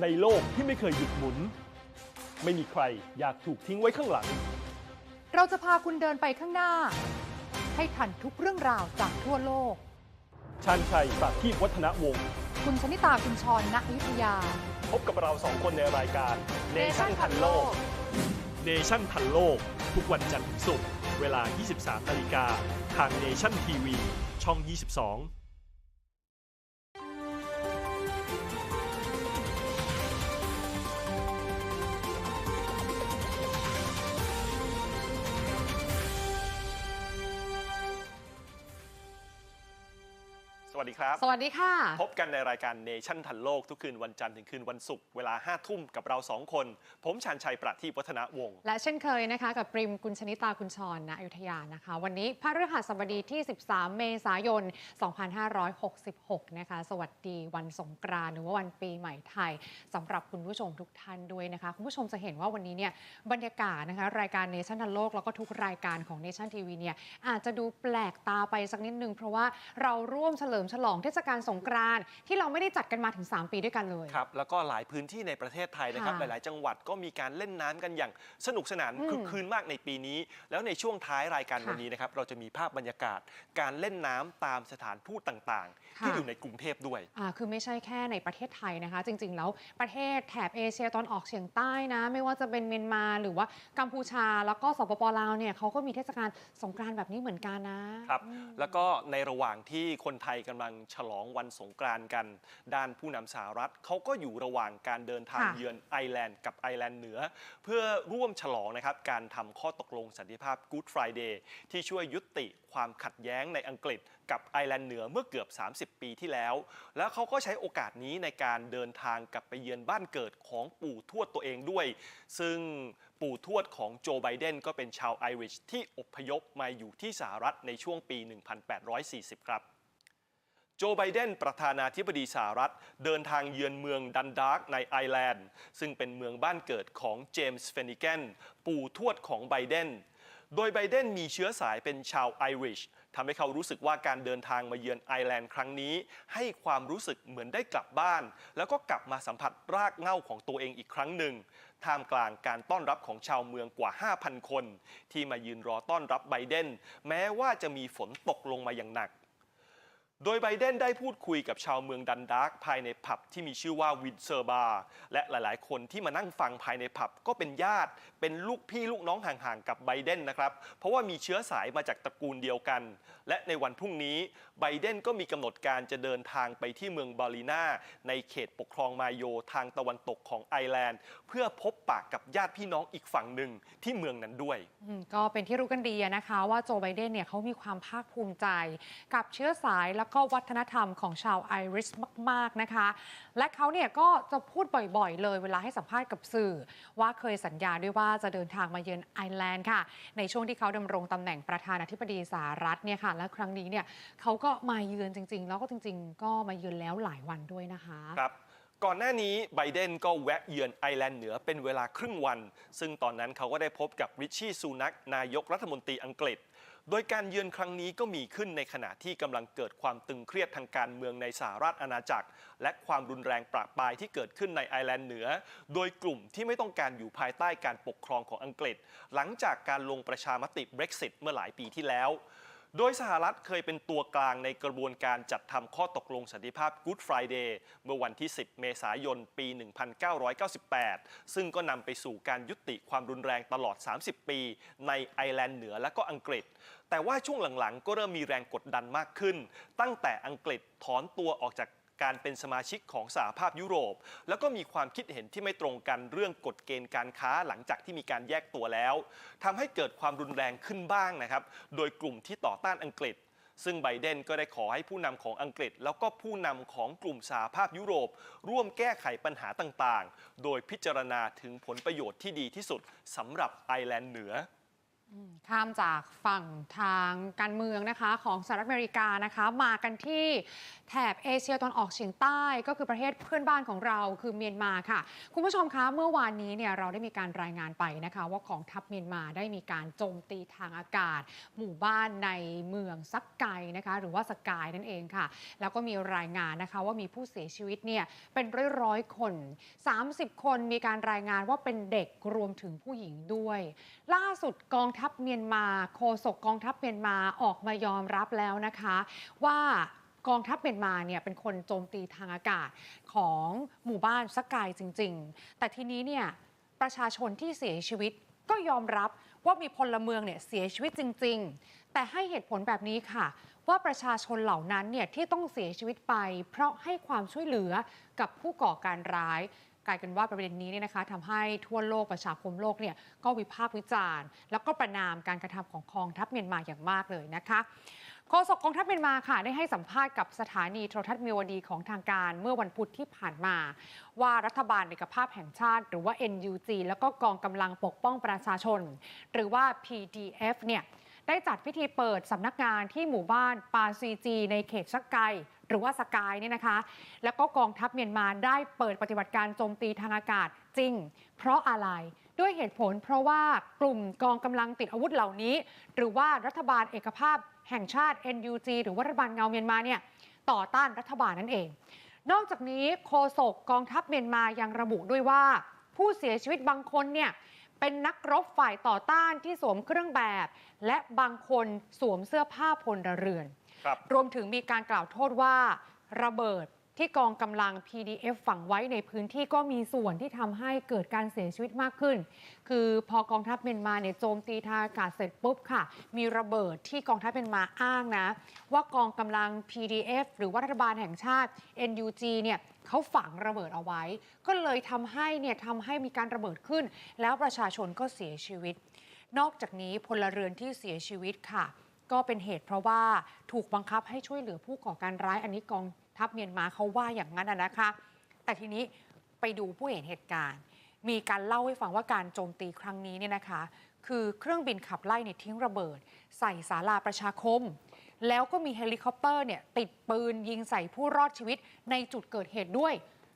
ในโลกที่ไม่เคยหยุดหมุน ไม่มีใครอยากถูกทิ้งไว้ข้างหลัง เราจะพาคุณเดินไปข้างหน้า ให้ทันทุกเรื่องราวจากทั่วโลกชันชัยปราทีปวัฒนวงศ์คุณชนิตาคุณชรณอยุธยา พบกับเราสองคนในรายการ Nation ทันโลก Nation ทันโลก ทุกวันจันทร์ถึงศุกร์เวลา 23นาฬิกาทาง Nation TV ช่อง 22 วัสดีครับ สวัสดีค่ะ พบกันในรายการเนชั่นทันโลกทุกคืนวันจันทร์ถึงคืนวันศุกร์เวลา5ทุ่มกับเรา 2 คน ผมชานชัยประทีปวัฒนวงศ์และเช่นเคยนะคะ กับปริมกุลชนิตาคุณชรณอยุธยานะคะ วันนี้พระฤหัสบดีที่ 13 เมษายน 2566 นะคะ สวัสดีวันสงกรานต์หรือว่าวันปีใหม่ไทยสำหรับคุณผู้ชมทุกท่านด้วยนะคะ คุณผู้ชมจะเห็นว่าวันนี้เนี่ยบรรยากาศนะคะรายการเนชั่นทันโลกแล้วก็ทุกรายการของเนชั่นทีวีเนี่ยอาจจะดูแปลกตาไปสักนิดนึงเพราะว่าเราร่วมเฉลิมฉลองเทศกาลสงกรานต์ที่เราไม่ได้จัดกันมาถึง 3 ปีด้วยกันเลย ครับ แล้วก็หลายพื้นที่ในประเทศไทยนะครับ หค่ะลาย ๆ จังหวัดก็มีการเล่นน้ำกันอย่างสนุกสนานอืมคึกคืนมากในปีนี้ แล้วในช่วงท้ายรายการค่ะวันนี้นะครับ เราจะมีภาพบรรยากาศ การเล่นน้ำตามสถานทูตต่างๆค่ะที่อยู่ในกรุงเทพด้วย อ่าคือไม่ใช่แค่ในประเทศไทยนะคะ จริง ๆ แล้วประเทศแถบเอเชียตอนออกเฉียงใต้นะ ไม่ว่าจะเป็นเมียนมาหรือว่ากัมพูชาแล้วก็สปปลาวเนี่ยเขาก็มีเทศกาลสงกรานต์แบบนี้เหมือนกันนะครับอืมแล้วก็ในระหว่างที่คนไทยกำลังฉลองวันสงกรานต์กัน ด้านผู้นำสหรัฐเขาก็อยู่ระหว่างการเดินทางค่ะ เยือนไอร์แลนด์กับไอร์แลนด์เหนือ เพื่อร่วมฉลองนะครับการทำข้อตกลงสันติภาพ Good Friday ที่ช่วยยุติความขัดแย้งในอังกฤษ กับไอร์แลนด์เหนือเมื่อเกือบ 30 ปีที่แล้ว แล้วเขาก็ใช้โอกาสนี้ในการเดินทางกลับไปเยือนบ้านเกิดของปู่ทวดตัวเองด้วย ซึ่งปู่ทวดของโจไบเดนก็เป็นชาวไอริชที่อพยพมาอยู่ที่สหรัฐในช่วงปี 1840 ครับโจไบเดนประธานาธิบดีสหรัฐ เดินทางเยือนเมืองดันดาร์กในไอร์แลนด์ ซึ่งเป็นเมืองบ้านเกิดของเจมส์เฟนิแกนปู่ทวดของไบเดน โดยไบเดนมีเชื้อสายเป็นชาวไอริชทำให้เขารู้สึกว่าการเดินทางมาเยือนไอร์แลนด์ครั้งนี้ ให้ความรู้สึกเหมือนได้กลับบ้าน แล้วก็กลับมาสัมผัสรากเหง้าของตัวเองอีกครั้งหนึ่ง ท่ามกลางการต้อนรับของชาวเมืองกว่า 5,000 คน ที่มายืนรอต้อนรับไบเดน แม้ว่าจะมีฝนตกลงมาอย่างหนัก โดยไบเดนได้พูดคุยกับชาวเมืองดันดาร์กภายในผับที่มีชื่อว่าวินเซอร์บาร์และหลายๆ คนที่มานั่งฟังภายในผับก็เป็นญาติ เป็นลูกพี่ลูกน้องห่างๆกับไบเดนนะครับเพราะว่ามีเชื้อสายมาจากตระกูลเดียวกัน และในวันพรุ่งนี้ไบเดนก็มีกำหนดการจะเดินทางไปที่เมืองบาลีนาในเขตปกครองมาโยทางตะวันตกของไอร์แลนด์ เพื่อพบปากกับญาติพี่น้องอีกฝั่งหนึ่งที่เมืองนั้นด้วย ก็เป็นที่รู้กันดีนะคะว่าโจไบเดนเนี่ยเขามีความภาคภูมิใจ กับเชื้อสายแล้วก็วัฒนธรรมของชาวไอริชมาก ๆ นะคะ และเขาเนี่ยก็จะพูดบ่อยๆ เลยเวลาให้สัมภาษณ์กับสื่อ ว่าเคยสัญญาด้วยว่าจะเดินทางมาเยือนไอร์แลนด์ค่ะ ในช่วงที่เขาดำรงตำแหน่งประธานาธิบดีสหรัฐเนี่ยค่ะ และครั้งนี้เนี่ยเขาก็มาเยือนจริง ๆ แล้วก็จริง ๆ ก็มาเยือนแล้วหลายวันด้วยนะคะครับก่อนหน้านี้ไบเดนก็แวะเยือนไอร์แลนด์เหนือเป็นเวลาครึ่งวัน ซึ่งตอนนั้นเขาก็ได้พบกับริชชี่ซูนักนายกรัฐมนตรีอังกฤษ โดยการเยือนครั้งนี้ก็มีขึ้นในขณะที่กำลังเกิดความตึงเครียดทางการเมืองในสหราชอาณาจักร และความรุนแรงประปรายที่เกิดขึ้นในไอร์แลนด์เหนือ โดยกลุ่มที่ไม่ต้องการอยู่ภายใต้การปกครองของอังกฤษ หลังจากการลงประชามติ Brexit เมื่อหลายปีที่แล้ว โดยสหรัฐเคยเป็นตัวกลางในกระบวนการจัดทำข้อตกลงสันติภาพ Good Friday เมื่อวันที่ 10 เมษายน ปี 1998 ซึ่งก็นำไปสู่การยุติความรุนแรงตลอด 30 ปี ในไอร์แลนด์เหนือและก็อังกฤษ แต่ว่าช่วงหลังๆ ก็เริ่มมีแรงกดดันมากขึ้น ตั้งแต่อังกฤษถอนตัวออกจาก การเป็นสมาชิกของสหภาพยุโรป แล้วก็มีความคิดเห็นที่ไม่ตรงกันเรื่องกฎเกณฑ์การค้าหลังจากที่มีการแยกตัวแล้วทำให้เกิดความรุนแรงขึ้นบ้างนะครับ โดยกลุ่มที่ต่อต้านอังกฤษซึ่งไบเดนก็ได้ขอให้ผู้นำของอังกฤษ แล้วก็ผู้นำของกลุ่มสหภาพยุโรป ร่วมแก้ไขปัญหาต่างๆ โดยพิจารณาถึงผลประโยชน์ที่ดีที่สุดสำหรับไอร์แลนด์เหนือ ข้ามจากฝั่งทางการเมืองนะคะของสหรัฐอเมริกานะคะมากันที่แถบเอเชียตอนออกเฉียงใต้ก็คือประเทศเพื่อนบ้านของเราคือเมียนมาค่ะ คุณผู้ชมคะเมื่อวานนี้เนี่ยเราได้มีการรายงานไปนะคะว่ากองทัพเมียนมาได้มีการโจมตีทางอากาศ หมู่บ้านในเมืองซักไกนะคะหรือว่าสกายนั่นเองค่ะ แล้วก็มีรายงานนะคะว่ามีผู้เสียชีวิตเนี่ยเป็นร้อยร้อยคน 30 คนมีการรายงานว่าเป็นเด็กรวมถึงผู้หญิงด้วย ล่าสุดกองทััพเมียนมา โฆษกกองทัพเมียนมาออกมายอมรับแล้วนะคะ ว่ากองทัพเมียนมาเนี่ยเป็นคนโจมตีทางอากาศของหมู่บ้านสกายจริง ๆ แต่ทีนี้เนี่ยประชาชนที่เสียชีวิตก็ยอมรับว่ามีพลเมืองเนี่ยเสียชีวิตจริง ๆ แต่ให้เหตุผลแบบนี้ค่ะ ว่าประชาชนเหล่านั้นเนี่ยที่ต้องเสียชีวิตไป เพราะให้ความช่วยเหลือกับผู้ก่อการร้าย กลายเป็นว่าประเด็นนี้เนี่ยนะคะทำให้ทั่วโลกประชาคมโลกเนี่ยก็วิพากษ์วิจารณ์ แล้วก็ประนามการกระทำของกองทัพเมียนมาอย่างมากเลยนะคะโฆษกกองทัพเมียนมาค่ะได้ให้สัมภาษณ์กับสถานีโทรทัศน์มีวดีของทางการเมื่อวันพุธที่ผ่านมา ว่ารัฐบาลเอกภาพแห่งชาติ หรือว่า NUG แล้วก็กองกำลังปกป้องประชาชน หรือว่า PDF เนี่ยได้จัดพิธีเปิดสำนักงานที่หมู่บ้านปาซีจีในเขตสักไก หรือว่าสกายเนี่ยนะคะ แล้วก็กองทัพเมียนมาได้เปิดปฏิบัติการโจมตีทางอากาศจริง เพราะอะไรด้วยเหตุผลเพราะว่ากลุ่มกองกำลังติดอาวุธเหล่านี้ หรือว่ารัฐบาลเอกภาพแห่งชาติ NUG หรือว่ารัฐบาลเงาเมียนมาเนี่ยต่อต้านรัฐบาลนั่นเอง นอกจากนี้โฆษกกองทัพเมียนมายังระบุด้วยว่า ผู้เสียชีวิตบางคนเนี่ยเป็นนักรบฝ่ายต่อต้านที่สวมเครื่องแบบ และบางคนสวมเสื้อผ้าพลเรือน รรวมถึงมีการกล่าวโทษว่าระเบิดที่กองกำลัง PDF ฝังไว้ในพื้นที่ก็มีส่วนที่ทำให้เกิดการเสียชีวิตมากขึ้น คือพอกองทัพเมียนมาเนี่ยโจมตีทางอากาศเสร็จปุ๊บค่ะ มีระเบิดที่กองทัพเมียนมาอ้างนะ ว่ากองกำลัง PDF หรือว่ารัฐบาลแห่งชาติ NUG เนี่ยเขาฝังระเบิดเอาไว้ ก็เลยทำให้เนี่ยทำให้มีการระเบิดขึ้น แล้วประชาชนก็เสียชีวิต นอกจากนี้พลเรือนที่เสียชีวิตค่ะ ก็เป็นเหตุเพราะว่าถูกบังคับให้ช่วยเหลือผู้ก่อการร้ายอันนี้กองทัพเมียนมาเขาว่าอย่างนั้นนะคะ แต่ทีนี้ไปดูผู้เห็นเหตุการณ์ มีการเล่าให้ฟังว่าการโจมตีครั้งนี้เนี่ยนะคะ คือเครื่องบินขับไล่เนี่ยทิ้งระเบิด ใส่ศาลาประชาคม แล้วก็มีเฮลิคอปเตอร์เนี่ยติดปืนยิงใส่ผู้รอดชีวิตในจุดเกิดเหตุด้วย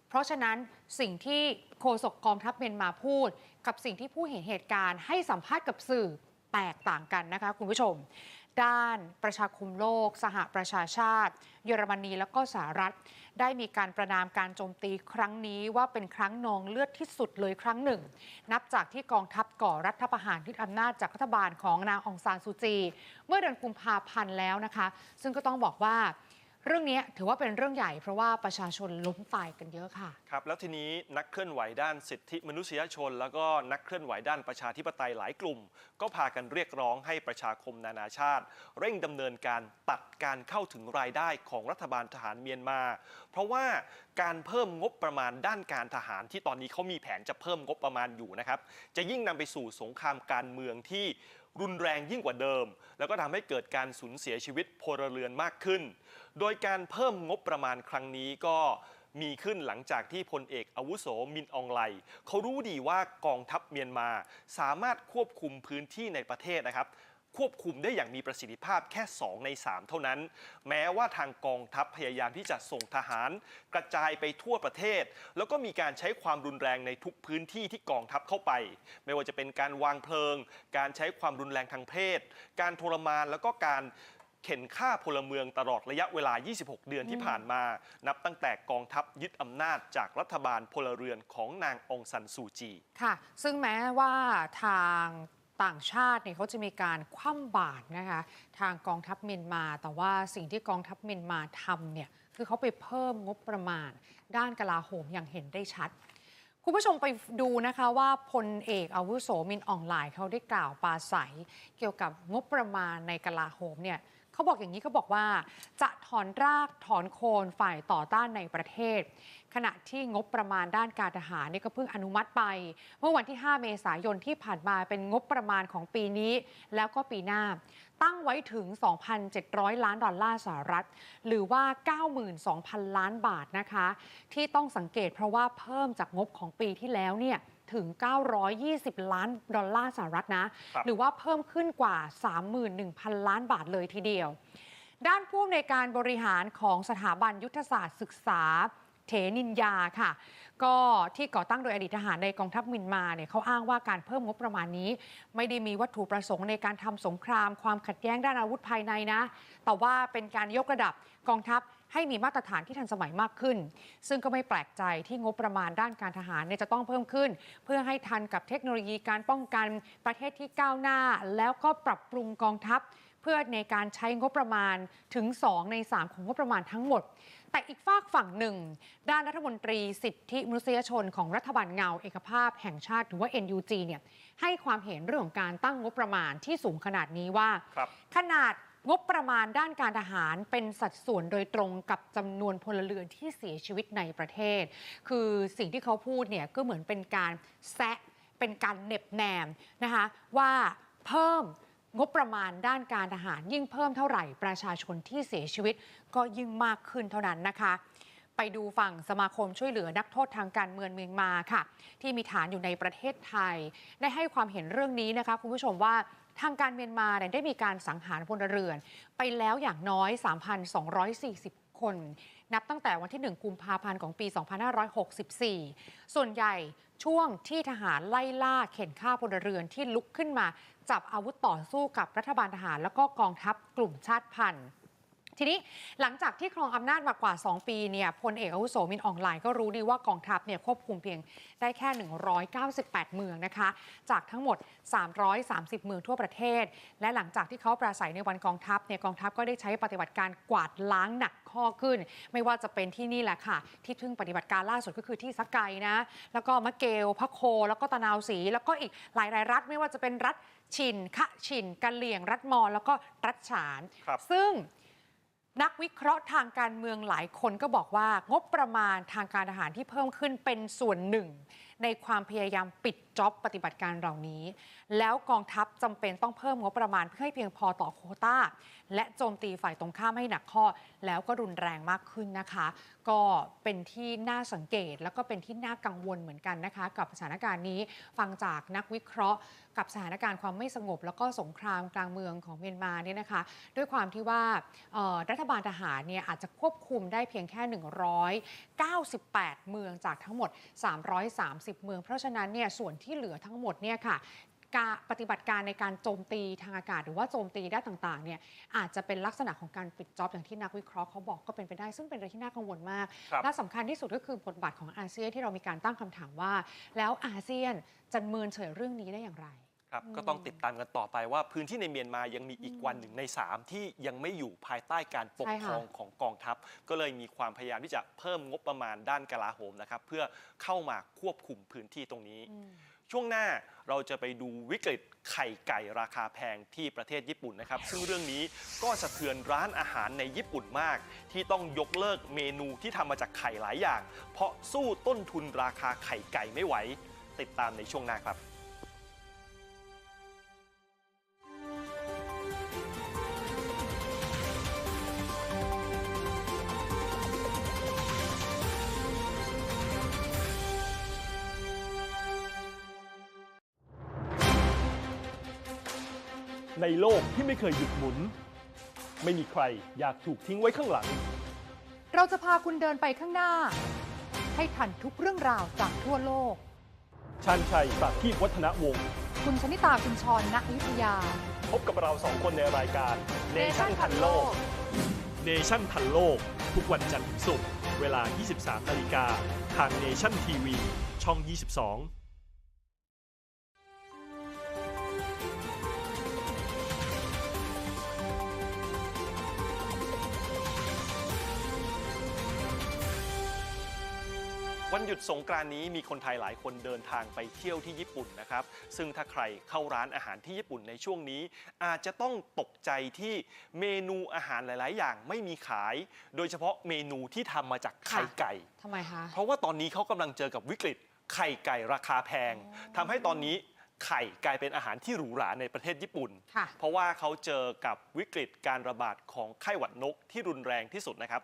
เพราะฉะนั้นสิ่งที่โฆษกกองทัพเมียนมาพูด กับสิ่งที่ผู้เห็นเหตุการณ์ให้สัมภาษณ์กับสื่อแตกต่างกันนะคะคุณผู้ชม ด้านประชาคมโลก สหประชาชาติ เยอรมนีและก็สหรัฐ ได้มีการประนามการโจมตีครั้งนี้ว่าเป็นครั้งนองเลือดที่สุดเลยครั้งหนึ่ง นับจากที่กองทัพก่อรัฐประหารยึดอำนาจจากรัฐบาลของนางองซานซูจี เมื่อเดือนกุมภาพันธ์แล้วนะคะ ซึ่งก็ต้องบอกว่า เรื่องนี้ถือว่าเป็นเรื่องใหญ่เพราะว่าประชาชนล้มตายกันเยอะค่ะ ครับ แล้วทีนี้นักเคลื่อนไหวด้านสิทธิมนุษยชน แล้วก็นักเคลื่อนไหวด้านประชาธิปไตยหลายกลุ่ม ก็พากันเรียกร้องให้ประชาคมนานาชาติ เร่งดำเนินการตัดการเข้าถึงรายได้ของรัฐบาลทหารเมียนมา เพราะว่าการเพิ่มงบประมาณด้านการทหารที่ตอนนี้เขามีแผนจะเพิ่มงบประมาณอยู่นะครับจะยิ่งนำไปสู่สงครามการเมืองที่ รุนแรงยิ่งกว่าเดิม แล้วก็ทำให้เกิดการสูญเสียชีวิตพลเรือนมากขึ้น โดยการเพิ่มงบประมาณครั้งนี้ก็มีขึ้นหลังจากที่พลเอกอาวุโสมินอองไลเขารู้ดีว่ากองทัพเมียนมาสามารถควบคุมพื้นที่ในประเทศนะครับ ควบคุมได้อย่างมีประสิทธิภาพแค่ 2 ใน 3 เท่านั้น แม้ว่าทางกองทัพพยายามที่จะส่งทหาร กระจายไปทั่วประเทศ แล้วก็มีการใช้ความรุนแรงในทุกพื้นที่ที่กองทัพเข้าไป ไม่ว่าจะเป็นการวางเพลิง การใช้ความรุนแรงทางเพศ การทรมานแล้วก็การเข็นฆ่าพลเมืองตลอดระยะเวลา 26 เดือนที่ผ่านมา นับตั้งแต่กองทัพยึดอำนาจจากรัฐบาลพลเรือนของนางองซันซูจี ค่ะ ซึ่งแม้ว่าทาง ต่างชาติเนี่ยเขาจะมีการคว่ำบาตรนะคะทางกองทัพเมียนมา แต่ว่าสิ่งที่กองทัพเมียนมาทำเนี่ยคือเขาไปเพิ่มงบประมาณ ด้านกลาโหมอย่างเห็นได้ชัด คุณผู้ชมไปดูนะคะว่าพลเอกอาวุโสมินอองไลน์เขาได้กล่าวปาศัย เกี่ยวกับงบประมาณในกลาโหมเนี่ยเขาบอกอย่างนี้เขาบอกว่า จะถอนรากถอนโคนฝ่ายต่อต้านในประเทศ ขณะที่งบประมาณด้านการทหารนี่ก็เพิ่งอนุมัติไป เมื่อวันที่ 5 เมษายนที่ผ่านมาเป็นงบประมาณของปีนี้ แล้วก็ปีหน้า ตั้งไว้ถึง 2,700 ล้านดอลลาร์สหรัฐ หรือว่า 92,000 ล้านบาทนะคะ ที่ต้องสังเกตเพราะว่าเพิ่มจากงบของปีที่แล้วเนี่ยถึง 920 ล้านดอลลาร์สหรัฐนะครับหรือว่าเพิ่มขึ้นกว่า 31,000 ล้านบาทเลยทีเดียว ด้านผู้อำนวยการบริหารของสถาบันยุทธศาสตร์ศึกษา เถนินยาค่ะ ก็ที่ก่อตั้งโดยอดีตทหารในกองทัพมินมาเนี่ยเขาอ้างว่าการเพิ่มงบประมาณนี้ ไม่ได้มีวัตถุประสงค์ในการทำสงคราม ความขัดแย้งด้านอาวุธภายในนะ แต่ว่าเป็นการยกระดับกองทัพให้มีมาตรฐานที่ทันสมัยมากขึ้น ซึ่งก็ไม่แปลกใจที่งบประมาณด้านการทหารเนี่ยจะต้องเพิ่มขึ้น เพื่อให้ทันกับเทคโนโลยีการป้องกันประเทศที่ก้าวหน้า แล้วก็ปรับปรุงกองทัพ เพื่อในการใช้งบประมาณถึง 2 ใน 3 ของงบประมาณทั้งหมด แต่อีกฝากฝั่งหนึ่ง ด้านรัฐมนตรีสิทธิมนุษยชนของรัฐบาลเงาเอกภาพแห่งชาติหรือว่า NUG เนี่ยให้ความเห็นเรื่องของการตั้งงบประมาณที่สูงขนาดนี้ว่า ขนาดงบประมาณด้านการทหารเป็นสัดส่วนโดยตรงกับจำนวนพลเรือนที่เสียชีวิตในประเทศ คือสิ่งที่เขาพูดเนี่ยก็เหมือนเป็นการแซะเป็นการเหน็บแนมนะคะว่าเพิ่ม งบประมาณด้านการทหารยิ่งเพิ่มเท่าไหร่ประชาชนที่เสียชีวิตก็ยิ่งมากขึ้นเท่านั้นนะคะ ไปดูฝั่งสมาคมช่วยเหลือนักโทษทางการเมืองเมียนมาค่ะ ที่มีฐานอยู่ในประเทศไทย ได้ให้ความเห็นเรื่องนี้นะคะ คุณผู้ชมว่าทางการเมียนมาได้มีการสังหารพลเรือน ไปแล้วอย่างน้อย 3,240 คน นับตั้งแต่วันที่ 1 กุมภาพันธ์ของปี 2564 ส่วนใหญ่ช่วงที่ทหารไล่ล่าเข็นฆ่าพลเรือนที่ลุกขึ้นมา จับอาวุธต่อสู้กับรัฐบาลทหาร แล้วก็กองทัพกลุ่มชาติพันธุ์ ทีนี้หลังจากที่ครองอำนาจมากว่า 2 ปีเนี่ยพลเอกอาวุโสมินออนไลน์ก็รู้ดีว่ากองทัพเนี่ยควบคุมเพียงได้แค่ 198 เมืองนะคะ จากทั้งหมด 330 เมืองทั่วประเทศ และหลังจากที่เขาปราศัยในวันกองทัพเนี่ยกองทัพก็ได้ใช้ปฏิบัติการกวาดล้างหนักข้อขึ้น ไม่ว่าจะเป็นที่นี่แหละค่ะ ที่เพิ่งปฏิบัติการล่าสุดก็คือที่สักไกนะแล้วก็มะเกลพะโค แล้วก็ตะนาวศรีแล้วก็อีกหลายๆรัฐไม่ว่าจะเป็นรัฐชินคะชินกะเหลี่ยงรัฐมอญแล้วก็รัฐฉานครับซึ่ง นักวิเคราะห์ทางการเมืองหลายคนก็บอกว่างบประมาณทางการทหารที่เพิ่มขึ้นเป็นส่วนหนึ่งในความพยายามปิดจ็อบปฏิบัติการเหล่านี้ แล้วกองทัพจำเป็นต้องเพิ่มงบประมาณเพื่อให้เพียงพอต่อโควต้า และโจมตีฝ่ายตรงข้ามให้หนักข้อ แล้วก็รุนแรงมากขึ้นนะคะ ก็เป็นที่น่าสังเกต แล้วก็เป็นที่น่ากังวลเหมือนกันนะคะ กับสถานการณ์นี้ฟังจากนักวิเคราะห์ กับสถานการณ์ความไม่สงบ แล้วก็สงครามกลางเมืองของเมียนมาเนี่ยนะคะ ด้วยความที่ว่ารัฐบาลทหารเนี่ยอาจจะควบคุมได้เพียงแค่ 198 เมืองจากทั้งหมด 330เมือง เพราะฉะนั้นเนี่ยส่วนที่เหลือทั้งหมดเนี่ยค่ะการปฏิบัติการในการโจมตีทางอากาศ หรือว่าโจมตีด้านต่างๆเนี่ยอาจจะเป็นลักษณะของการปิดจ็อบอย่างที่นักวิเคราะห์เขาบอกก็เป็นไปได้ ซึ่งเป็นอะไรที่น่ากังวลมากครับและสำคัญที่สุดก็คือบทบาทของอาเซียนที่เรามีการตั้งคำถามว่า แล้วอาเซียนจะเมินเฉยเรื่องนี้ได้อย่างไร ครับอืมก็ต้องติดตามกันต่อไปว่าพื้นที่ในเมียนมายังมีอีกวันหนึ่งใน 3 ที่ยังไม่อยู่ภายใต้การปกใช่คค่ะรองของกองทัพ ก็เลยมีความพยายามที่จะเพิ่มงบประมาณด้านกลาโหมนะครับเพื่อเข้ามาควบคุมพื้นที่ตรงนี้อืมช่วงหน้าเราจะไปดูวิกฤตไข่ไก่ราคาแพงที่ประเทศญี่ปุ่นนะครับ ซึ่งเรื่องนี้ก็สะเทือนร้านอาหารในญี่ปุ่นมาก ที่ต้องยกเลิกเมนูที่ทำมาจากไข่หลายอย่าง เพราะสู้ต้นทุนราคาไข่ไก่ไม่ไหว ติดตามในช่วงหน้าครับ ในโลกที่ไม่เคยหยุดหมุน ไม่มีใครอยากถูกทิ้งไว้ข้างหลัง เราจะพาคุณเดินไปข้างหน้า ให้ทันทุกเรื่องราวจากทั่วโลก ชันชัยปราทีปวัฒนวงศ์ คุณชนิตาคุณชรณอยุธยา พบกับเราสองคนในรายการ Nation ทันโลก เนชั่นทันโลก ทุกวันจันทร์ถึงศุกร์ เวลา 23 นาฬิกา ทางเนชั่นทีวี ช่อง 22 วันหยุดสงกรานต์นี้มีคนไทยหลายคนเดินทางไปเที่ยวที่ญี่ปุ่นนะครับ ซึ่งถ้าใครเข้าร้านอาหารที่ญี่ปุ่นในช่วงนี้ อาจจะต้องตกใจที่เมนูอาหารหลาย ๆ อย่างไม่มีขาย โดยเฉพาะเมนูที่ทำมาจากไข่ไก่ ทำไมคะ เพราะว่าตอนนี้เขากำลังเจอกับวิกฤตไข่ไก่ราคาแพงทำให้ตอนนี้ไข่กลายเป็นอาหารที่หรูหราในประเทศญี่ปุ่น ค่ะ เพราะว่าเขาเจอกับวิกฤตการระบาดของไข้หวัดนกที่รุนแรงที่สุดนะครับ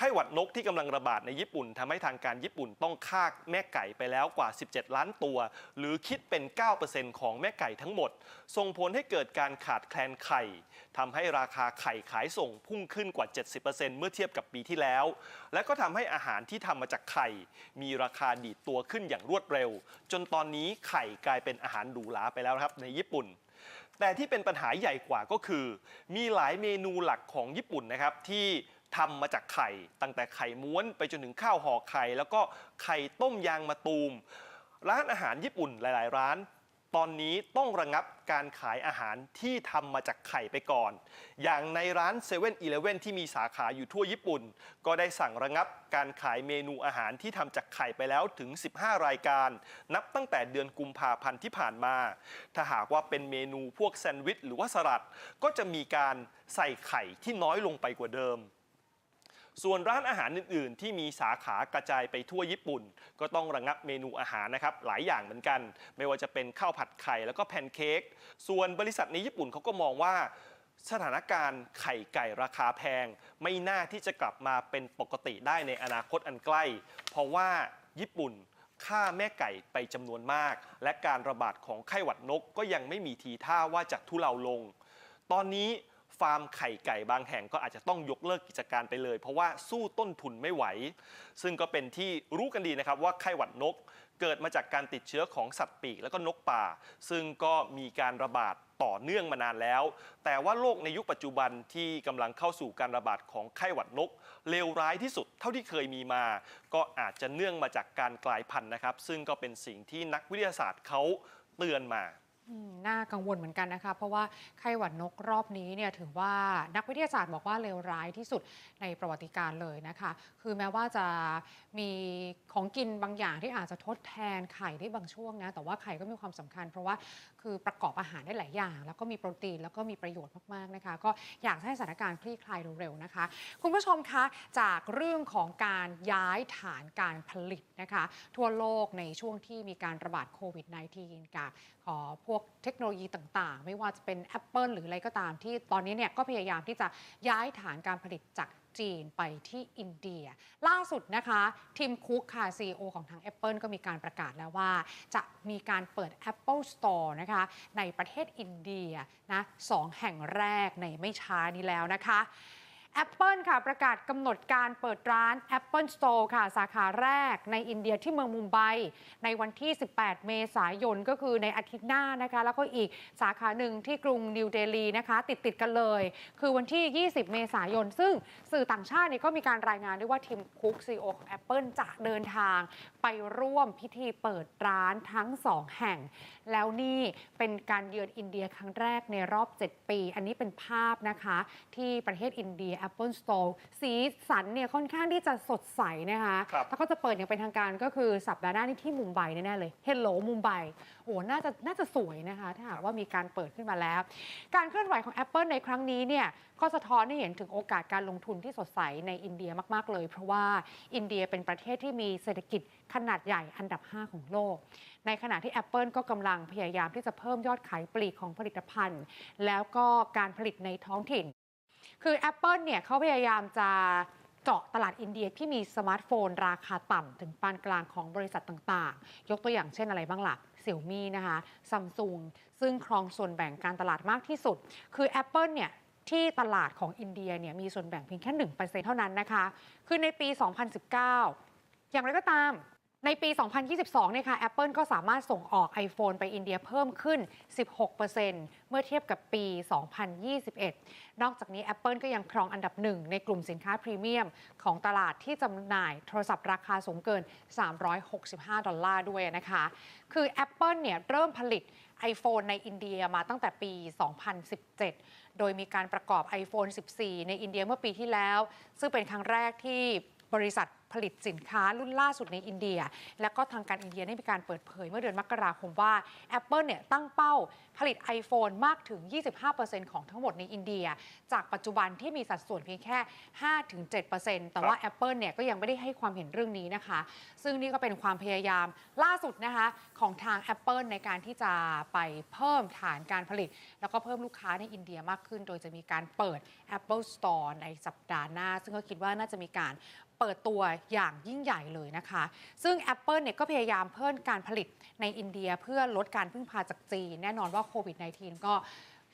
ไข้หวัดนกที่กำลังระบาดในญี่ปุ่นทำให้ทางการญี่ปุ่นต้องฆ่าแม่ไก่ไปแล้วกว่า 17 ล้านตัว หรือคิดเป็น 9%ของแม่ไก่ทั้งหมด ส่งผลให้เกิดการขาดแคลนไข่ทำให้ราคาไข่ขายส่งพุ่งขึ้นกว่า 70%เมื่อเทียบกับปีที่แล้ว และก็ทำให้อาหารที่ทำมาจากไข่ มีราคาดีดตัวขึ้นอย่างรวดเร็ว จนตอนนี้ไข่กลายเป็นอาหารหรูหราไปแล้วครับในญี่ปุ่นแต่ที่เป็นปัญหาใหญ่กว่าก็คือ มีหลายเมนูหลักของญี่ปุ่นนะครับที่ ทำมาจากไข่ ตั้งแต่ไข่ม้วนไปจนถึงข้าวห่อไข่ แล้วก็ไข่ต้มยางมะตูม ร้านอาหารญี่ปุ่นหลาย ๆ ร้าน ตอนนี้ต้องระงับการขายอาหารที่ทำมาจากไข่ไปก่อน อย่างในร้าน7 e เ e ่ e อที่มีสาขาอยู่ทั่วญี่ปุ่น ก็ได้สั่งระงับการขายเมนูอาหารที่ทำจากไข่ไปแล้วถึง 15 รายการ นับตั้งแต่เดือนกุมภาพันธ์ที่ผ่านมา ถ้าหากว่าเป็นเมนูพวกแซนด์วิชหรือว่าสลัด ก็จะมีการใส่ไข่ที่น้อยลงไปกว่าเดิม ส่วนร้านอาหารอื่น ๆ ที่มีสาขากระจายไปทั่วญี่ปุ่น ก็ต้องระงับเมนูอาหารนะครับหลายอย่างเหมือนกัน ไม่ว่าจะเป็นข้าวผัดไข่แล้วก็แพนเค้กส่วนบริษัทในญี่ปุ่นเขาก็มองว่าสถานการณ์ไข่ไก่ราคาแพง ไม่น่าที่จะกลับมาเป็นปกติได้ในอนาคตอันใกล้ เพราะว่าญี่ปุ่นฆ่าแม่ไก่ไปจำนวนมาก และการระบาดของไข้หวัดนกก็ยังไม่มีทีท่าว่าจะทุเลาลง ตอนนี้ ฟาร์มไข่ไก่บางแห่งก็อาจจะต้องยกเลิกกิจการไปเลย เพราะว่าสู้ต้นทุนไม่ไหว ซึ่งก็เป็นที่รู้กันดีนะครับว่าไข้หวัดนกเกิดมาจากการติดเชื้อของสัตว์ปีกและก็นกป่า ซึ่งก็มีการระบาดต่อเนื่องมานานแล้ว แต่ว่าโลกในยุคปัจจุบันที่กำลังเข้าสู่การระบาดของไข้หวัดนกเลวร้ายที่สุดเท่าที่เคยมีมา ก็อาจจะเนื่องมาจากการกลายพันธุ์นะครับ ซึ่งก็เป็นสิ่งที่นักวิทยาศาสตร์เขาเตือนมา น่ากังวลเหมือนกันนะคะ เพราะว่าไข้หวัดนกรอบนี้เนี่ยถือว่านักวิทยาศาสตร์บอกว่าเลวร้ายที่สุดในประวัติการเลยนะคะ คือแม้ว่าจะมีของกินบางอย่างที่อาจจะทดแทนไข่ได้บางช่วงนะ แต่ว่าไข่ก็มีความสำคัญ เพราะว่าคือประกอบอาหารได้หลายอย่าง แล้วก็มีโปรตีนแล้วก็มีประโยชน์มากๆนะคะ ก็อยากให้สถานการณ์คลี่คลายเร็วๆนะคะ คุณผู้ชมคะจากเรื่องของการย้ายฐานการผลิตนะคะ ทั่วโลกในช่วงที่มีการระบาดโควิด -19 กับขอพวกเทคโนโลยีต่างๆ ไม่ว่าจะเป็น Apple หรืออะไรก็ตามที่ตอนนี้เนี่ยก็พยายามที่จะย้ายฐานการผลิตจาก จีนไปที่อินเดีย ล่าสุดนะคะทีมคุกค่ะ CEO ของทาง Apple ก็มีการประกาศแล้วว่า จะมีการเปิด Apple Store นะคะในประเทศอินเดียนะสองแห่งแรกในไม่ช้านี้แล้วนะคะ Apple ค่ะประกาศกำหนดการเปิดร้าน Apple Store ค่ะ สาขาแรกในอินเดียที่เมืองมุมไบ ในวันที่ 18 เมษายนก็คือในอาทิตย์หน้านะคะ แล้วก็อีกสาขาหนึ่งที่กรุงนิวเดลีนะคะ ติดติดกันเลย คือวันที่ 20 เมษายน ซึ่งสื่อต่างชาติเนี่ยก็มีการรายงานด้วยว่าทีมคุกซีโอของ Apple จะเดินทางไปร่วมพิธีเปิดร้านทั้งสองแห่ง แล้วนี่เป็นการเยือนอินเดียครั้งแรกในรอบ 7 ปี อันนี้เป็นภาพนะคะ ที่ประเทศอินเดีย Apple Store สีสันเนี่ยค่อนข้างที่จะสดใสนะคะครับถ้าก็จะเปิดอย่างเป็นทางการก็คือสัปดาห์หน้านี่ที่มุมไบแน่ๆเลย Hello มุมไบโอ้น่าจะน่าจะสวยนะคะ ถ้าหากว่ามีการเปิดขึ้นมาแล้ว การเคลื่อนไหวของ Apple ในครั้งนี้เนี่ยก็สะท้อนให้เห็นถึงโอกาสการลงทุนที่สดใสในอินเดียมาก ๆ เลย เพราะว่าอินเดียเป็นประเทศที่มีเศรษฐกิจขนาดใหญ่อันดับ 5 ของโลกในขณะที่ Apple ก็กำลังพยายามที่จะเพิ่มยอดขายปลีกของผลิตภัณฑ์ แล้วก็การผลิตในท้องถิ่น คือ Apple เนี่ยเขาพยายามจะเจาะตลาดอินเดียที่มีสมาร์ทโฟน ราคาต่ำถึงปานกลางของบริษัทต่างๆ ยกตัวอย่างเช่นอะไรบ้างล่ะเสี่ยวมี่นะคะซัมซุงซึ่งครองส่วนแบ่งการตลาดมากที่สุด คือ Apple เนี่ยที่ตลาดของอินเดียเนี่ยมีส่วนแบ่งเพียงแค่ 1%เท่านั้นนะคะ คือในปี 2019 อย่างไรก็ตาม ในปี 2022เนี่ยค่ะ Apple ก็สามารถส่งออก iPhone ไปอินเดียเพิ่มขึ้น 16%เมื่อเทียบกับปี 2021 นอกจากนี้ Apple ก็ยังครองอันดับหนึ่งในกลุ่มสินค้าพรีเมียม ของตลาดที่จำหน่ายโทรศัพท์ราคาสูงเกิน 365 ดอลลาร์ด้วยนะคะ คือ Apple เนี่ยเริ่มผลิต iPhone ในอินเดียมาตั้งแต่ปี 2017 โดยมีการประกอบ iPhone 14 ในอินเดียเมื่อปีที่แล้ว ซึ่งเป็นครั้งแรกที่บริษัท ผลิตสินค้ารุ่นล่าสุดในอินเดีย และก็ทางการอินเดียได้มีการเปิดเผยเมื่อเดือนมกราคมว่า Apple เนี่ยตั้งเป้าผลิต iPhone มากถึง 25%ของทั้งหมดในอินเดีย จากปัจจุบันที่มีสัดส่วนเพียงแค่ 5-7%แต่ว่า Apple เนี่ยก็ยังไม่ได้ให้ความเห็นเรื่องนี้นะคะ ซึ่งนี่ก็เป็นความพยายามล่าสุดนะคะของทาง Apple ในการที่จะไปเพิ่มฐานการผลิต แล้วก็เพิ่มลูกค้าในอินเดียมากขึ้น โดยจะมีการเปิด Apple Store ในสัปดาห์หน้า ซึ่งก็คิดว่าน่าจะมีการเปิดตัวอย่างยิ่งใหญ่เลยนะคะ ซึ่ง Apple เนี่ยก็พยายามเพิ่มการผลิตในอินเดียเพื่อลดการพึ่งพาจากจีน แน่นอนว่าโควิด -19 ก็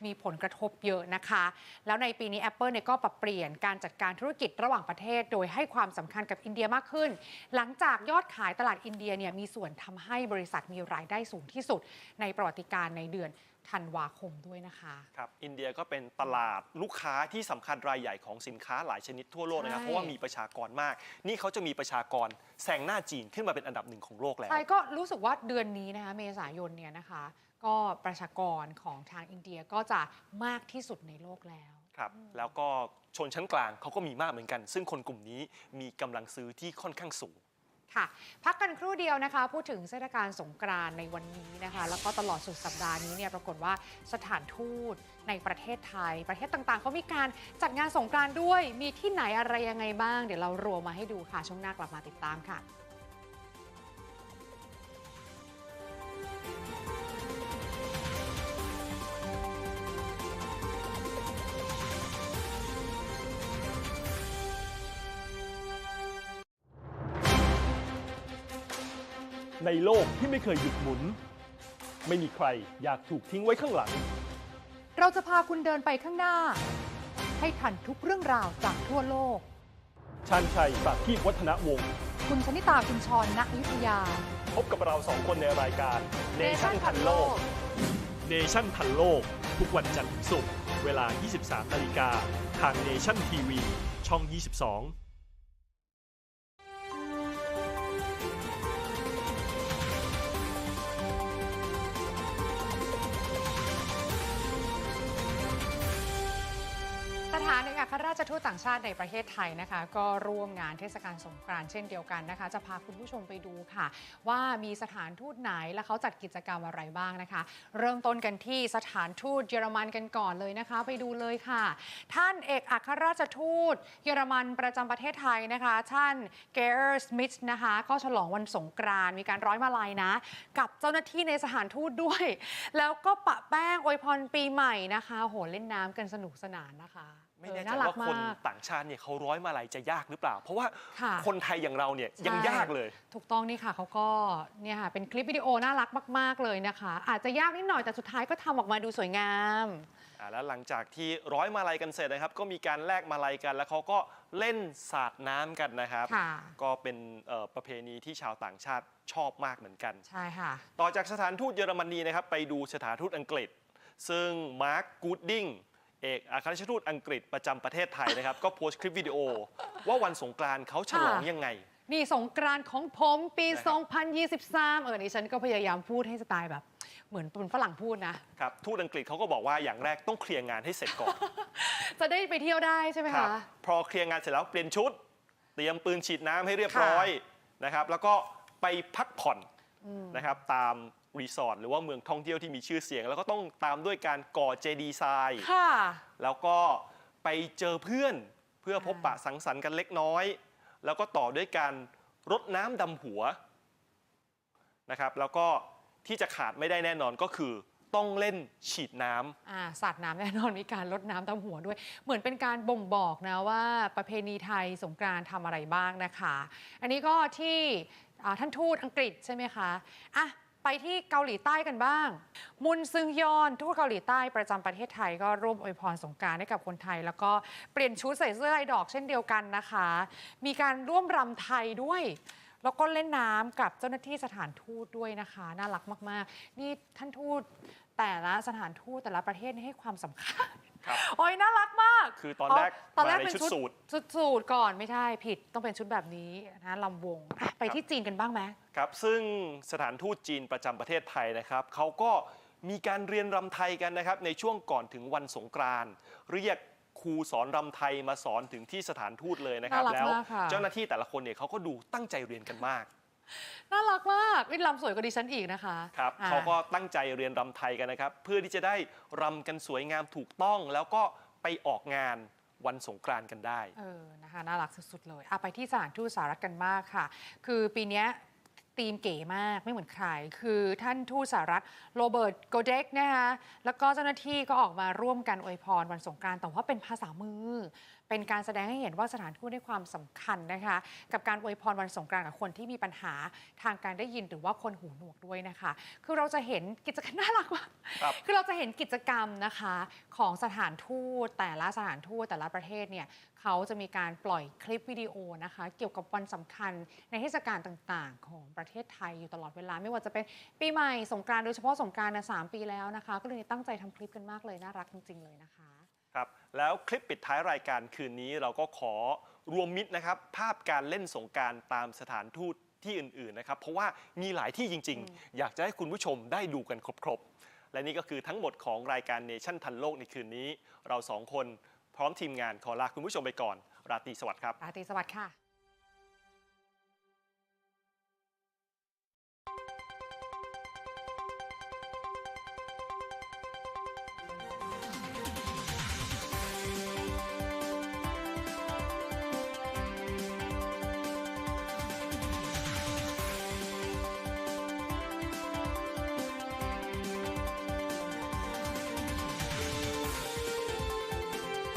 มีผลกระทบเยอะนะคะ แล้วในปีนี้ Apple เนี่ยก็ปรับเปลี่ยนการจัดการธุรกิจระหว่างประเทศ โดยให้ความสำคัญกับอินเดียมากขึ้น หลังจากยอดขายตลาดอินเดียเนี่ยมีส่วนทำให้บริษัทมีรายได้สูงที่สุดในประวัติการในเดือน ธันวาคมด้วยนะคะครับอินเดียก็เป็นตลาดลูกค้าที่สำคัญรายใหญ่ของสินค้าหลายชนิดทั่วโลกนะครับใช่เพราะว่ามีประชากรมาก นี่เขาจะมีประชากรแซงหน้าจีนขึ้นมาเป็นอันดับหนึ่งของโลกแล้วใช่ก็รู้สึกว่าเดือนนี้นะคะเมษายนเนี่ยนะคะ ก็ประชากรของทางอินเดียก็จะมากที่สุดในโลกแล้วครับแล้วก็ชนชั้นกลางเขาก็มีมากเหมือนกัน ซึ่งคนกลุ่มนี้มีกำลังซื้อที่ค่อนข้างสูง ค่ะพักกันครู่เดียวนะคะ พูดถึงเทศกาลสงกรานต์ในวันนี้นะคะ แล้วก็ตลอดสุดสัปดาห์นี้เนี่ยปรากฏว่าสถานทูตในประเทศไทย ประเทศต่างๆเขามีการจัดงานสงกรานต์ด้วย มีที่ไหนอะไรยังไงบ้าง เดี๋ยวเรารวมมาให้ดูค่ะ ช่วงหน้ากลับมาติดตามค่ะ ในโลกที่ไม่เคยหยุดหมุน ไม่มีใครอยากถูกทิ้งไว้ข้างหลัง เราจะพาคุณเดินไปข้างหน้า ให้ทันทุกเรื่องราวจากทั่วโลกชันชัยปากที่วัฒนวงศ์คุณชนิตาคุณชรณอยุธยา พบกับเราสองคนในรายการ Nation ทันโลก Nation ทันโลก ทุกวันจันทร์ถึงศุกร์เวลา 23นาฬิกาทาง Nation TV ช่อง 22 ถานเอกอัคราชทูตต่างชาติในประเทศไทยนะคะ ก็ร่วมงานเทศกาลสงกรานต์เช่นเดียวกันนะคะ จะพาคุณผู้ชมไปดูค่ะ ว่ามีสถานทูตไหนและเขาจัดกิจกรรมอะไรบ้างนะคะ เริ่มต้นกันที่สถานทูตเยอรมันกันก่อนเลยนะคะ ไปดูเลยค่ะ ท่านเอกอัครราชทูต เยอรมันประจำประเทศไทยนะคะ ท่านเกอร์สมิธนะคะ ก็ฉลองวันสงกรานต์มีการร้อยมาลัยนะ กับเจ้าหน้าที่ในสถานทูตด้วย แล้วก็ปะแป้งอวยพรปีใหม่นะคะโหเล่นน้ำกันสนุกสนานนะคะ ไม่แน่เออใจน่ารักว่าคนมากต่างชาติเนี่ยเขาร้อยมาลัยจะยากหรือเปล่า เพราะว่าค่ะคนไทยอย่างเราเนี่ยยังใช่ยากเลย ถูกต้องนี่ค่ะเขาก็เนี่ยค่ะเป็นคลิปวิดีโอน่ารักมาก ๆเลยนะคะ อาจจะยากนิดหน่อยแต่สุดท้ายก็ทำออกมาดูสวยงามอ่าแล้วหลังจากที่ร้อยมาลัยกันเสร็จนะครับ ก็มีการแลกมาลัยกัน แล้วเขาก็เล่นสาดน้ำกันนะครับค่ะก็เป็นเอ่อประเพณีที่ชาวต่างชาติชอบมากเหมือนกัน ใช่ค่ะ ต่อจากสถานทูตเยอรมนีนะครับ ไปดูสถานทูตอังกฤษ ซึ่งมาร์คกูดดิ้ง เอกอัครราชทูตอังกฤษประจำประเทศไทยนะครับ ก็โพสต์คลิปวิดีโอ ว่าวันสงกรานต์เขาฉลองค่ะยังไง นี่สงกรานต์ของผมปีนะครับ2023 เออนี่ฉันก็พยายามพูดให้สไตล์แบบ เหมือนเป็นฝรั่งพูดนะ ครับ ทูตอังกฤษเขาก็บอกว่าอย่างแรกต้องเคลียร์งานให้เสร็จก่อน จะได้ไปเที่ยวได้ใช่ไหมครัคะบพอเคลียร์งานเสร็จแล้วเปลี่ยนชุด เตรียมปืนฉีดน้ำให้เรียบร้อยนะครับ แล้วก็ไปพักผ่อนนะครับตาม รีสอร์ทหรือว่าเมืองท่องเที่ยวที่มีชื่อเสียง แล้วก็ต้องตามด้วยการก่อเจดีย์ทรายค่ะ แล้วก็ไปเจอเพื่อนเพื่อพบปะสังสรรค์กันเล็กน้อย แล้วก็ต่อด้วยการรดน้ำดำหัวนะครับ แล้วก็ที่จะขาดไม่ได้แน่นอนก็คือต้องเล่นฉีดน้ำ อ่าสาดน้ำแน่นอนมีการลดน้ำดำหัวด้วย เหมือนเป็นการบ่งบอกนะว่าประเพณีไทยสงกรานต์ทำอะไรบ้างนะคะ อันนี้ก็ที่อ่าท่านทูตอังกฤษใช่ไหมคะอะ ไปที่เกาหลีใต้กันบ้าง มุนซึงยอนทูตเกาหลีใต้ประจำประเทศไทยก็ร่วมอวยพรสงการให้กับคนไทย แล้วก็เปลี่ยนชุดใส่เสื้อลายดอกเช่นเดียวกันนะคะ มีการร่วมรำไทยด้วย แล้วก็เล่นน้ำกับเจ้าหน้าที่สถานทูตด้วยนะคะ น่ารักมาก ๆ นี่ท่านทูตแต่ละสถานทูตแต่ละประเทศให้ความสำคัญ ครับ โอ้ยน่ารักมากคือตอนแรกตอนแรกมาในเป็นชุดชุดสูท ชุดสูทก่อนไม่ใช่ผิดต้องเป็นชุดแบบนี้นะลำวงอะไปที่จีนกันบ้างไหม ครับ ซึ่งสถานทูตจีนประจำประเทศไทยนะครับ เขาก็มีการเรียนรำไทยกันนะครับ ในช่วงก่อนถึงวันสงกรานต์เรียกขครูสอนรำไทยมาสอนถึงที่สถานทูตเลยนะครับ น่ารักแล้วมากค่ะ เจ้าหน้าที่แต่ละคนเนี่ยเขาก็ดูตั้งใจเรียนกันมาก น่ารักมากวิลำสวยกว่าดิฉันอีกนะคะครับอ่เขาก็ตั้งใจเรียนรำไทยกันนะครับ เพื่อที่จะได้รำกันสวยงามถูกต้อง แล้วก็ไปออกงานวันสงกรานต์กันได้ เออ นะคะ น่ารักสุดๆ เลยอะไปที่สถานทูตสหรัฐกันมากค่ะ คือปีเนี้ยธีมเก๋มากไม่เหมือนใคร คือท่านทูตสหรัฐโรเบิร์ตโกเด็กนะคะ แล้วก็เจ้าหน้าที่ก็ออกมาร่วมกันอวยพรวันสงกรานต์แต่ว่าเป็นภาษามือเป็นการแสดงให้เห็นว่าสถานทูตให้ความสำคัญนะคะ กับการอวยพรวันสงกรานต์กับคนที่มีปัญหาทางการได้ยินหรือว่าคนหูหนวกด้วยนะคะ คือเราจะเห็นกิจกรรมน่ารักมากครับคือเราจะเห็นกิจกรรมนะคะของสถานทูตแต่ละสถานทูตแต่ละประเทศเนี่ยเขาจะมีการปล่อยคลิปวิดีโอนะคะ เกี่ยวกับวันสำคัญในเทศกาลต่างๆ ของประเทศไทยอยู่ตลอดเวลา ไม่ว่าจะเป็นปีใหม่สงกรานต์โดยเฉพาะสงกรานต์นะสามปีแล้วนะคะ ก็เลยตั้งใจทำคลิปกันมากเลยน่ารักจริง ๆ เลยนะคะ ครับแล้วคลิปปิดท้ายรายการคืนนี้เราก็ขอรวมมิตรนะครับ ภาพการเล่นสงกรารตามสถานทูตที่อื่นๆนะครับ เพราะว่ามีหลายที่จริง ๆ อยากจะให้คุณผู้ชมได้ดูกันครบๆ และนี่ก็คือทั้งหมดของรายการเนชั่นทันโลกในคืนนี้ เราสองคนพร้อมทีมงานขอลาคุณผู้ชมไปก่อน ราตรีสวัสดิ์ครับ ราตรีสวัสดิ์ค่ะ